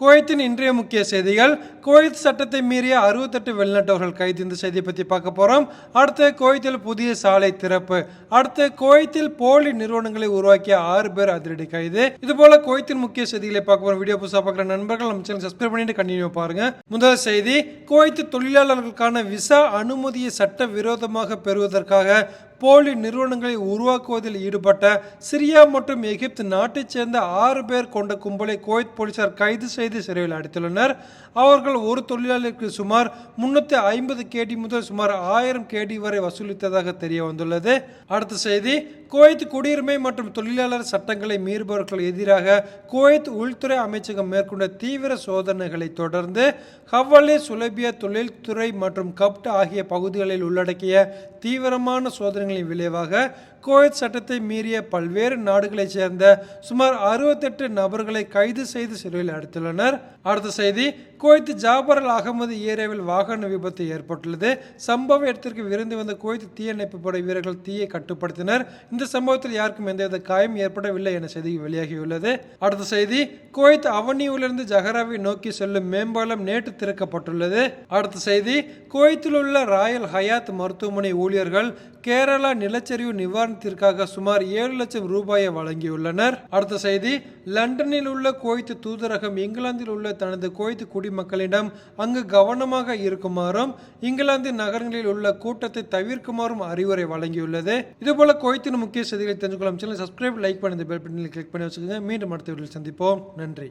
குவைத்தின் இன்றைய முக்கிய செய்திகள். குவைத் சட்டத்தை மீறிய அறுபத்தெட்டு வெளிநாட்டவர்கள் கைது. இந்த செய்தியை பற்றி பார்க்க போகிறோம் அடுத்து குவைத்தில் புதிய சாலை திறப்பு. அடுத்து குவைத்தில் போலி நிறுவனங்களை உருவாக்கிய ஆறு பேர் அதிரடி கைது. இது போல குவைத்தின் முக்கிய செய்திகளை பார்க்க போகிற வீடியோ புதுசாக பார்க்குற நண்பர்கள் நம்ம சேனல் சப்ஸ்கிரைப் பண்ணிட்டு கண்டினியூ பாருங்க. முதல் செய்தி குவைத்து தொழிலாளர்களுக்கான விசா அனுமதியை சட்ட விரோதமாக பெறுவதற்காக போலி நிறுவனங்களை உருவாக்குவதில் ஈடுபட்ட சிரியா மற்றும் எகிப்து நாட்டைச் சேர்ந்த ஆறு பேர் கொண்ட கும்பலை குவைத் போலீசார் கைது செய்து சிறையில் அடைத்துள்ளனர். அவர்கள் ஒரு தொழிலாளிக்கு சுமார் முன்னூற்றி ஐம்பது கேடி முதல் சுமார் ஆயிரம் கேடி வரை வசூலித்ததாக தெரிய வந்துள்ளது. அடுத்த செய்தி குவைத் குடியுரிமை மற்றும் தொழிலாளர் சட்டங்களை மீறுபவர்கள் எதிராக குவைத் உள்துறை அமைச்சகம் மேற்கொண்ட தீவிர சோதனைகளை தொடர்ந்து ஹவ்வலே சுலபிய தொழில்துறை மற்றும் கப்ட் ஆகிய பகுதிகளில் உள்ளடக்கிய தீவிரமான சோதனை சோதனைகளின் விளைவாக குவைத் சட்டத்தை மீறிய பல்வேறு நாடுகளைச் சேர்ந்த சுமார் அறுபத்தெட்டு நபர்களை கைது செய்து சிறையில் அடைத்துள்ளனர். அடுத்த செய்தி குவைத் ஜாபர் அல் அகமது ஏரியாவில் வாகன விபத்து ஏற்பட்டுள்ளது. சம்பவ இடத்திற்கு விருந்து வந்த குவைத் தீயணைப்பு படை வீரர்கள் தீயை கட்டுப்படுத்தினர். இந்த சம்பவத்தில் யாருக்கும் எந்தவித காயம் ஏற்படவில்லை என செய்தி வெளியாகியுள்ளது. அடுத்த செய்தி குவைத் அவனியிலிருந்து ஜஹராவை நோக்கி செல்லும் மேம்பாலம் நேற்று திறக்கப்பட்டுள்ளது. அடுத்த செய்தி குவைத்தில் உள்ள ராயல் ஹயாத் மருத்துவமனை ஊழியர்கள் கேரளா நிலச்சரிவு நிவாரணத்திற்காக சுமார் ஏழு லட்சம் ரூபாயை வழங்கியுள்ளனர். அடுத்த செய்தி லண்டனில் உள்ள குவைத்து தூதரகம் இங்கிலாந்தில் உள்ள தனது குவைத்து குடிமக்களிடம் அங்கு கவனமாக இருக்குமாறும் இங்கிலாந்து நகரங்களில் உள்ள கூட்டத்தை தவிர்க்குமாறும் அறிவுரை வழங்கியுள்ளது. இதுபோல குவைத்தின் முக்கிய செய்திகளை தெரிஞ்சுக்கொள்ளும் சேனல் சப்ஸ்கிரைப் லைக் பண்ணி பெல் பட்டனில் கிளிக் பண்ணி வச்சுக்கோங்க. மீண்டும் அடுத்த வீடியோ சந்திப்போம். நன்றி.